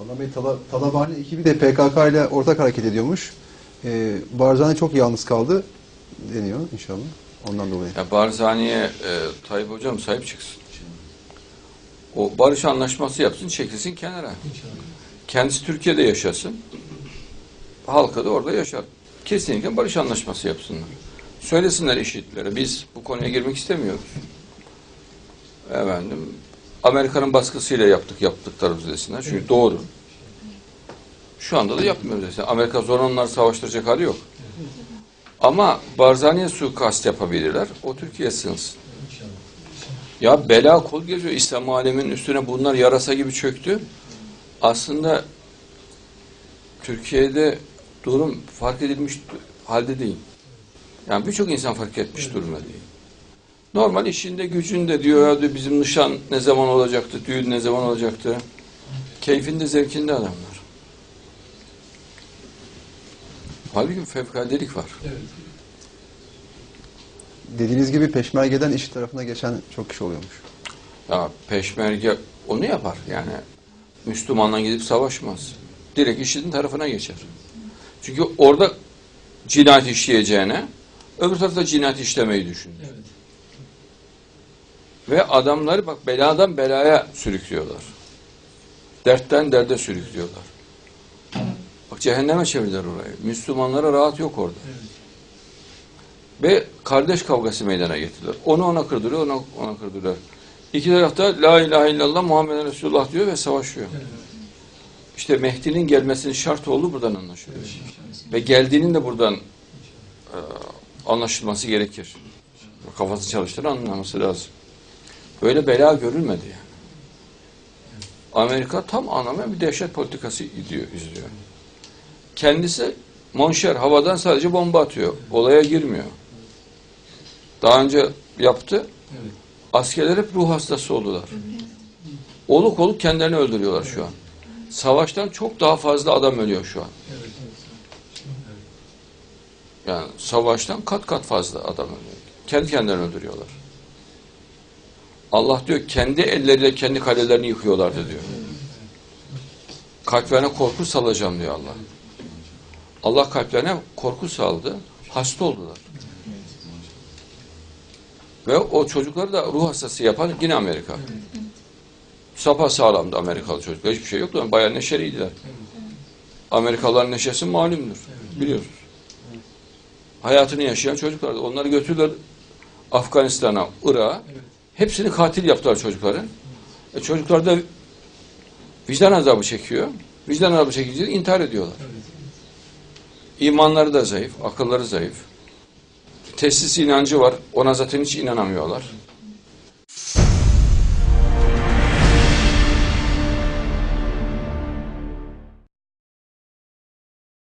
Vallahi Bey, Tala, Talabani ekibi de PKK ile ortak hareket ediyormuş. Ee, Barzani çok yalnız kaldı deniyor inşallah. Ondan dolayı. Ya Barzani'ye e, Tayyip Hocam sahip çıksın. O barış anlaşması yapsın, çekilsin kenara. Kendisi Türkiye'de yaşasın. Halkı da orada yaşar. Kesinlikle barış anlaşması yapsınlar. Söylesinler işitlere. Biz bu konuya girmek istemiyoruz. Efendim, Amerika'nın baskısıyla yaptık yaptıklarımızı desinler. Çünkü doğru. Şu anda da yapmıyoruz desinler. Amerika zor onları savaştıracak hali yok. Ama Barzani'ye suikast yapabilirler. O Türkiye'ye sığınsın. Ya bela kol geziyor. İslam aleminin üstüne bunlar yarasa gibi çöktü. Aslında Türkiye'de durum fark edilmiş halde değil. Yani birçok insan fark etmiş durumda değil. Normal işinde gücünde diyor ya diyor, bizim nişan ne zaman olacaktı, düğün ne zaman olacaktı. Keyfinde zevkinde adamlar. Halbuki fevkaladelik var. Dediğiniz gibi peşmergeden işi tarafına geçen çok kişi oluyormuş. Ya peşmerge onu yapar yani. Müslümanla gidip savaşmaz. Direkt IŞİD'in tarafına geçer. Çünkü orada cinayet işleyeceğine öbür tarafta cinayet işlemeyi düşünür. Ve adamları bak beladan belaya sürüklüyorlar. Dertten derde sürüklüyorlar. Bak cehenneme çevirdiler orayı. Müslümanlara rahat yok orada. Ve kardeş kavgası meydana getirdiler. Onu ona kırdırıyor, ona ona kırdırıyor. İki tarafta La ilahe illallah Muhammed Resulullah diyor ve savaşıyor. İşte Mehdi'nin gelmesinin şart olduğu buradan anlaşılıyor. Ve geldiğinin de buradan e, anlaşılması gerekir. Kafasını çalıştıran anlaması lazım. Böyle bela görülmedi yani. Amerika tam anlamıyla bir dehşet politikası gidiyor, izliyor. Kendisi monşer havadan sadece bomba atıyor. Olaya girmiyor. Daha önce yaptı. Askerler hep ruh hastası oldular. Oluk oluk kendilerini öldürüyorlar şu an. Savaştan çok daha fazla adam ölüyor şu an. Yani savaştan kat kat fazla adam ölüyor. Kendi kendilerini öldürüyorlar. Allah diyor kendi elleriyle kendi kalelerini yıkıyorlardı diyor. Kalplerine korku salacağım diyor Allah. Allah kalplerine korku saldı. Hasta oldular. Ve o çocukları da ruh hastası yapan yine Amerika. Sapa sağlamdı Amerikalı çocuklar. Hiçbir şey yoktu. Bayağı neşeliydiler. Amerikalıların neşesi malumdur. Biliyoruz. Hayatını yaşayan çocuklar. Onları götürdüler Afganistan'a, Irak'a. Hepsini katil yaptılar çocukların. E çocuklar da vicdan azabı çekiyor. Vicdan azabı çekince intihar ediyorlar. İmanları da zayıf, akılları zayıf. Tesis inancı var. Ona zaten hiç inanamıyorlar.